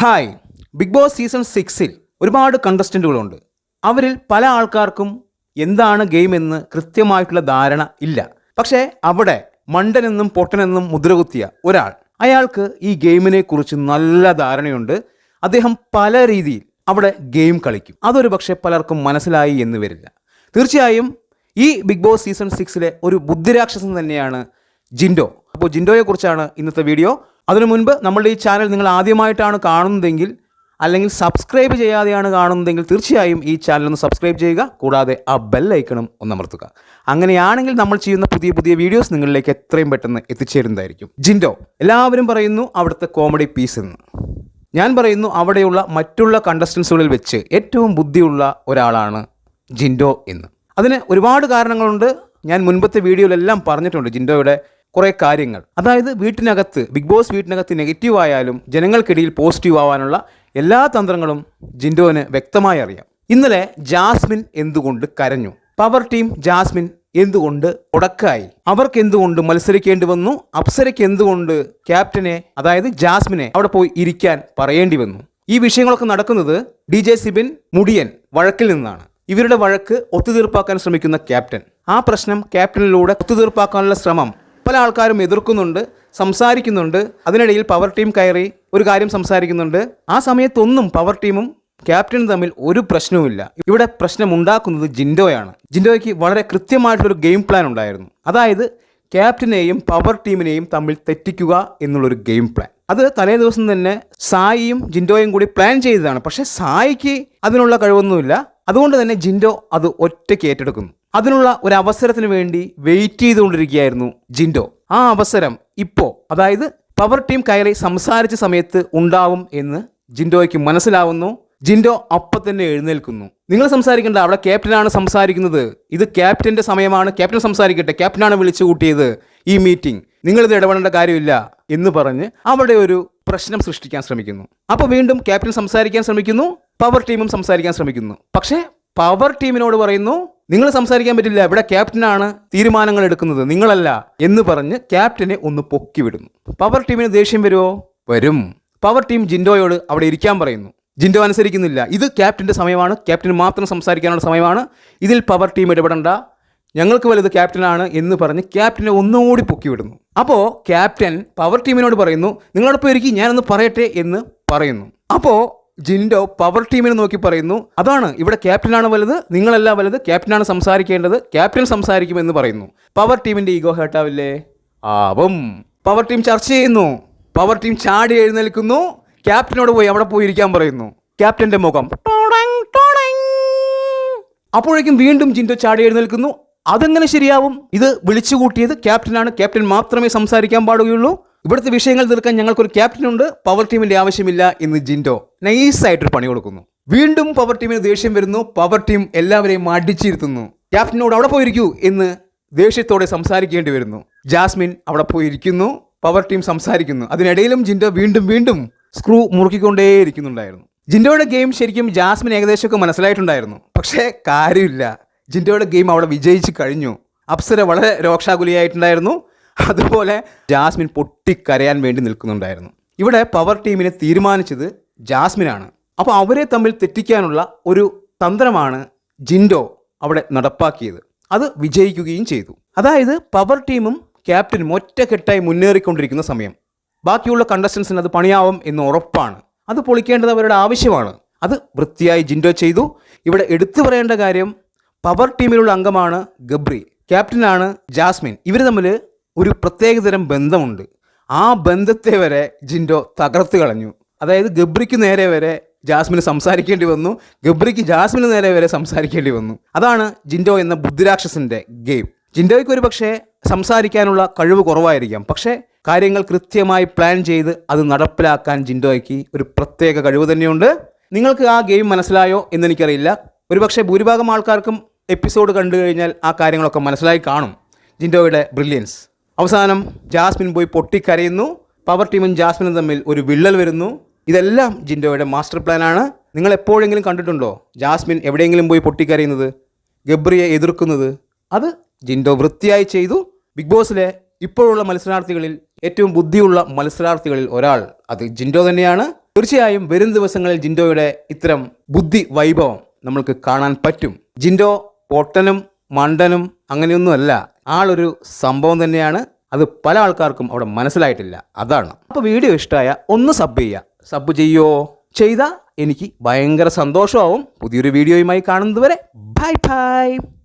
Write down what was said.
Hi big boss season സിക്സിൽ ഒരുപാട് കണ്ടസ്റ്റന്റുകളുണ്ട് അവരിൽ പല ആൾക്കാർക്കും എന്താണ് ഗെയിം എന്ന് കൃത്യമായിട്ടുള്ള ധാരണ ഇല്ല. പക്ഷേ അവിടെ മണ്ടനെന്നും പൊട്ടനെന്നും മുദ്രകുത്തിയ ഒരാൾ അയാൾക്ക് ഈ ഗെയിമിനെ കുറിച്ച് നല്ല ധാരണയുണ്ട്. അദ്ദേഹം പല രീതിയിൽ അവിടെ ഗെയിം കളിക്കും. അതൊരു പക്ഷേ പലർക്കും മനസ്സിലായി എന്ന് വരില്ല. തീർച്ചയായും ഈ ബിഗ് ബോസ് സീസൺ സിക്സിലെ ഒരു ബുദ്ധിരാക്ഷസൻ തന്നെയാണ് ജിൻഡോ. അപ്പോൾ ജിൻഡോയെക്കുറിച്ചാണ് ഇന്നത്തെ വീഡിയോ അതിനു മുൻപ് നമ്മളുടെ ഈ ചാനൽ നിങ്ങൾ ആദ്യമായിട്ടാണ് കാണുന്നതെങ്കിൽ അല്ലെങ്കിൽ സബ്സ്ക്രൈബ് ചെയ്യാതെയാണ് കാണുന്നതെങ്കിൽ തീർച്ചയായും ഈ ചാനൽ ഒന്ന് സബ്സ്ക്രൈബ് ചെയ്യുക. കൂടാതെ ആ ബെൽ ഐക്കണും ഒന്ന് അമർത്തുക. അങ്ങനെയാണെങ്കിൽ നമ്മൾ ചെയ്യുന്ന പുതിയ പുതിയ വീഡിയോസ് നിങ്ങളിലേക്ക് എത്രയും പെട്ടെന്ന് എത്തിച്ചേരുന്നതായിരിക്കും. ജിൻഡോ എല്ലാവരും പറയുന്നു അവിടുത്തെ കോമഡി പീസ് എന്ന്. ഞാൻ പറയുന്നു അവിടെയുള്ള മറ്റുള്ള കണ്ടസ്റ്റൻസുകളിൽ വെച്ച് ഏറ്റവും ബുദ്ധിയുള്ള ഒരാളാണ് ജിൻഡോ എന്ന്. അതിന് ഒരുപാട് കാരണങ്ങളുണ്ട്. ഞാൻ മുൻപത്തെ വീഡിയോയിലെല്ലാം പറഞ്ഞിട്ടുണ്ട് ജിൻഡോയുടെ കുറേ കാര്യങ്ങൾ. അതായത് വീട്ടിനകത്ത് ബിഗ് ബോസ് വീട്ടിനകത്ത് നെഗറ്റീവ് ആയാലും ജനങ്ങൾക്കിടയിൽ പോസിറ്റീവ് ആവാനുള്ള എല്ലാ തന്ത്രങ്ങളും ജിൻഡോന് വ്യക്തമായി അറിയാം. ഇന്നലെ ജാസ്മിൻ എന്തുകൊണ്ട് കരഞ്ഞു? പവർ ടീം ജാസ്മിൻ എന്തുകൊണ്ട് ഉടക്കായി അവർക്ക് എന്തുകൊണ്ട് മത്സരിക്കേണ്ടി വന്നു? അപ്സരയ്ക്ക് എന്തുകൊണ്ട് ക്യാപ്റ്റനെ അതായത് ജാസ്മിനെ അവിടെ പോയി ഇരിക്കാൻ പറയേണ്ടി വന്നു? ഈ വിഷയങ്ങളൊക്കെ നടക്കുന്നത് ഡി ജെ സിബിൻ മുടിയൻ വഴക്കിൽ നിന്നാണ്. ഇവരുടെ വഴക്ക് ഒത്തുതീർപ്പാക്കാൻ ശ്രമിക്കുന്ന ക്യാപ്റ്റൻ ആ പ്രശ്നം ക്യാപ്റ്റനിലൂടെ ഒത്തുതീർപ്പാക്കാനുള്ള ശ്രമം പല ആൾക്കാരും എതിർക്കുന്നുണ്ട് സംസാരിക്കുന്നുണ്ട്. അതിനിടയിൽ പവർ ടീം കയറി ഒരു കാര്യം സംസാരിക്കുന്നുണ്ട്. ആ സമയത്തൊന്നും പവർ ടീമും ക്യാപ്റ്റനും തമ്മിൽ ഒരു പ്രശ്നവുമില്ല. ഇവിടെ പ്രശ്നം ഉണ്ടാക്കുന്നത് ജിൻഡോയാണ്. ജിൻഡോയ്ക്ക് വളരെ കൃത്യമായിട്ടൊരു ഗെയിം പ്ലാൻ ഉണ്ടായിരുന്നു. അതായത് ക്യാപ്റ്റനെയും പവർ ടീമിനെയും തമ്മിൽ തെറ്റിക്കുക എന്നുള്ളൊരു ഗെയിം പ്ലാൻ അത് തലേ ദിവസം തന്നെ സായിയും ജിൻഡോയും കൂടി പ്ലാൻ ചെയ്തതാണ്. പക്ഷേ സായിക്ക് അതിനുള്ള കഴിവൊന്നുമില്ല. അതുകൊണ്ട് തന്നെ ജിൻഡോ അത് ഒറ്റയ്ക്ക് ഏറ്റെടുക്കുന്നു. അതിനുള്ള ഒരു അവസരത്തിന് വേണ്ടി വെയിറ്റ് ചെയ്തുകൊണ്ടിരിക്കുകയായിരുന്നു ജിൻഡോ. ആ അവസരം ഇപ്പോ അതായത് പവർ ടീം കയറി സംസാരിച്ച സമയത്ത് ഉണ്ടാവും എന്ന് ജിൻഡോയ്ക്ക് മനസ്സിലാവുന്നു. ജിൻഡോ അപ്പം തന്നെ എഴുന്നേൽക്കുന്നു. നിങ്ങൾ സംസാരിക്കേണ്ട അവിടെ ക്യാപ്റ്റനാണ് സംസാരിക്കുന്നത്. ഇത് ക്യാപ്റ്റന്റെ സമയമാണ്. ക്യാപ്റ്റൻ സംസാരിക്കട്ടെ. ക്യാപ്റ്റനാണ് വിളിച്ചു കൂട്ടിയത് ഈ മീറ്റിംഗ് നിങ്ങളിത് ഇടപെടേണ്ട കാര്യമില്ല എന്ന് പറഞ്ഞ് അവിടെ ഒരു പ്രശ്നം സൃഷ്ടിക്കാൻ ശ്രമിക്കുന്നു. അപ്പോൾ വീണ്ടും ക്യാപ്റ്റൻ സംസാരിക്കാൻ ശ്രമിക്കുന്നു പവർ ടീമും സംസാരിക്കാൻ ശ്രമിക്കുന്നു. പക്ഷേ പവർ ടീമിനോട് പറയുന്നു നിങ്ങൾ സംസാരിക്കാൻ പറ്റില്ല ഇവിടെ ക്യാപ്റ്റനാണ് തീരുമാനങ്ങൾ എടുക്കുന്നത് നിങ്ങളല്ല എന്ന് പറഞ്ഞ് ക്യാപ്റ്റനെ ഒന്ന് പൊക്കി വിടുന്നു. പവർ ടീമിന് ദേഷ്യം വരുമോ വരും. പവർ ടീം ജിൻഡോയോട് അവിടെ ഇരിക്കാൻ പറയുന്നു. ജിൻഡോ അനുസരിക്കുന്നില്ല. ഇത് ക്യാപ്റ്റന്റെ സമയമാണ്. ക്യാപ്റ്റന് മാത്രം സംസാരിക്കാനുള്ള സമയമാണ്. ഇതിൽ പവർ ടീം ഇടപെടണ്ട. ഞങ്ങൾക്ക് വലുത് ക്യാപ്റ്റനാണ് എന്ന് പറഞ്ഞ് ക്യാപ്റ്റനെ ഒന്നുകൂടി പൊക്കി വിടുന്നു. അപ്പോൾ ക്യാപ്റ്റൻ പവർ ടീമിനോട് പറയുന്നു നിങ്ങളോടൊപ്പം ഒരുക്കി ഞാനൊന്ന് പറയട്ടെ എന്ന് പറയുന്നു. അപ്പോൾ ജിൻഡോ പവർ ടീമിനെ നോക്കി പറയുന്നു അതാണ് ഇവിടെ ക്യാപ്റ്റനാണ് വലുത് നിങ്ങളല്ല വലുത് ക്യാപ്റ്റനാണ് സംസാരിക്കേണ്ടത് ക്യാപ്റ്റൻ സംസാരിക്കുമെന്ന് പറയുന്നു. പവർ ടീമിന്റെ ഈഗോ ഹേട്ടാവില്ലേ ആവും. പവർ ടീം ചർച്ച ചെയ്യുന്നു. പവർ ടീം ചാടി എഴുന്നേൽക്കുന്നു. ക്യാപ്റ്റനോട് പോയി അവിടെ പോയി ഇരിക്കാൻ പറയുന്നു. ക്യാപ്റ്റന്റെ മുഖം. അപ്പോഴേക്കും വീണ്ടും ജിൻഡോ ചാടി എഴുന്നേൽക്കുന്നു. അതെങ്ങനെ ശരിയാവും? ഇത് വിളിച്ചുകൂട്ടിയത് ക്യാപ്റ്റനാണ്. ക്യാപ്റ്റൻ മാത്രമേ സംസാരിക്കാൻ പാടുകയുള്ളൂ. ഇവിടുത്തെ വിഷയങ്ങൾ തീർക്കാൻ ഞങ്ങൾക്കൊരു ക്യാപ്റ്റനുണ്ട്. പവർ ടീമിന്റെ ആവശ്യമില്ല എന്ന് ജിൻഡോ നൈസായിട്ടൊരു പണി കൊടുക്കുന്നു. വീണ്ടും പവർ ടീമിന് ദേഷ്യം വരുന്നു. പവർ ടീം എല്ലാവരെയും അടിച്ചിരുത്തുന്നു. ക്യാപ്റ്റനോട് അവിടെ പോയിരിക്കൂ എന്ന് ദേഷ്യത്തോടെ സംസാരിക്കേണ്ടി വരുന്നു. ജാസ്മിൻ അവിടെ പോയിരിക്കുന്നു. പവർ ടീം സംസാരിക്കുന്നു. അതിനിടയിലും ജിൻഡോ വീണ്ടും വീണ്ടും സ്ക്രൂ മുറുക്കിക്കൊണ്ടേയിരിക്കുന്നുണ്ടായിരുന്നു. ജിൻഡോയുടെ ഗെയിം ശരിക്കും ജാസ്മിൻ ഏകദേശമൊക്കെ മനസ്സിലായിട്ടുണ്ടായിരുന്നു. പക്ഷേ കാര്യമില്ല. ജിൻഡോയുടെ ഗെയിം അവിടെ വിജയിച്ച് കഴിഞ്ഞു. അപ്സര വളരെ രോക്ഷാകുലിയായിട്ടുണ്ടായിരുന്നു. അതുപോലെ ജാസ്മിൻ പൊട്ടിക്കരയാൻ വേണ്ടി നിൽക്കുന്നുണ്ടായിരുന്നു. ഇവിടെ പവർ ടീമിനെ തീരുമാനിച്ചത് ജാസ്മിനാണ്. അപ്പോൾ അവരെ തമ്മിൽ തെറ്റിക്കാനുള്ള ഒരു തന്ത്രമാണ് ജിൻഡോ അവിടെ നടപ്പാക്കിയത്. അത് വിജയിക്കുകയും ചെയ്തു. അതായത് പവർ ടീമും ക്യാപ്റ്റനും ഒറ്റക്കെട്ടായി മുന്നേറിക്കൊണ്ടിരിക്കുന്ന സമയം. ബാക്കിയുള്ള കണ്ടസ്റ്റൻസിന് അത് പണിയാവും എന്ന് ഉറപ്പാണ്. അത് പൊളിക്കേണ്ടത് അവരുടെ ആവശ്യമാണ്. അത് വൃത്തിയായി ജിൻഡോ ചെയ്തു. ഇവിടെ എടുത്തു പറയേണ്ട കാര്യം പവർ ടീമിലുള്ള അംഗമാണ് ഗബ്രി ക്യാപ്റ്റനാണ് ജാസ്മിൻ. ഇവർ തമ്മിൽ ഒരു പ്രത്യേകതരം ബന്ധമുണ്ട്. ആ ബന്ധത്തെ വരെ ജിൻഡോ തകർത്ത് കളഞ്ഞു. അതായത് ഗബ്രിക്ക് നേരെ വരെ ജാസ്മിന് സംസാരിക്കേണ്ടി വന്നു. ഗബ്രിക്ക് ജാസ്മിന് നേരെ വരെ സംസാരിക്കേണ്ടി വന്നു. അതാണ് ജിൻഡോ എന്ന ബുദ്ധിരാക്ഷസിന്റെ ഗെയിം. ജിൻഡോയ്ക്ക് ഒരു പക്ഷേ സംസാരിക്കാനുള്ള കഴിവ് കുറവായിരിക്കാം. പക്ഷേ കാര്യങ്ങൾ കൃത്യമായി പ്ലാൻ ചെയ്ത് അത് നടപ്പിലാക്കാൻ ജിൻഡോയ്ക്ക് ഒരു പ്രത്യേക കഴിവ് തന്നെയുണ്ട്. നിങ്ങൾക്ക് ആ ഗെയിം മനസ്സിലായോ എന്നെനിക്കറിയില്ല. ഒരുപക്ഷെ ഭൂരിഭാഗം ആൾക്കാർക്കും എപ്പിസോഡ് കണ്ടു കഴിഞ്ഞാൽ ആ കാര്യങ്ങളൊക്കെ മനസ്സിലായി കാണും. ജിൻഡോയുടെ ബ്രില്യൻസ് അവസാനം ജാസ്മിൻ പോയി പൊട്ടിക്കരയുന്നു. പവർ ടീമും ജാസ്മിനും തമ്മിൽ ഒരു വിള്ളൽ വരുന്നു. ഇതെല്ലാം ജിൻഡോയുടെ മാസ്റ്റർ പ്ലാനാണ് നിങ്ങൾ എപ്പോഴെങ്കിലും കണ്ടിട്ടുണ്ടോ ജാസ്മിൻ എവിടെയെങ്കിലും പോയി പൊട്ടിക്കരയുന്നത്? ഗബ്രിയെ എതിർക്കുന്നത്? അത് ജിൻഡോ വൃത്തിയായി ചെയ്തു. ബിഗ് ബോസിലെ ഇപ്പോഴുള്ള മത്സരാർത്ഥികളിൽ ഏറ്റവും ബുദ്ധിയുള്ള മത്സരാർത്ഥികളിൽ ഒരാൾ അത് ജിൻഡോ തന്നെയാണ്. തീർച്ചയായും വരും ദിവസങ്ങളിൽ ജിൻഡോയുടെ ഇത്തരം ബുദ്ധി വൈഭവം നമ്മൾക്ക് കാണാൻ പറ്റും. ജിൻഡോ പൊട്ടനും മണ്ടനും അങ്ങനെയൊന്നുമല്ല. ആളൊരു സംഭവം തന്നെയാണ്. അത് പല ആൾക്കാർക്കും അവിടെ മനസ്സിലായിട്ടില്ല. അതാണ്. അപ്പോൾ വീഡിയോ ഇഷ്ടമായ ഒന്ന് സബ് ചെയ്യുക. സബ് ചെയ്യോ? ചെയ്താൽ എനിക്ക് ഭയങ്കര സന്തോഷമാവും. പുതിയൊരു വീഡിയോയുമായി കാണുന്നതുവരെ ബൈ ബൈ.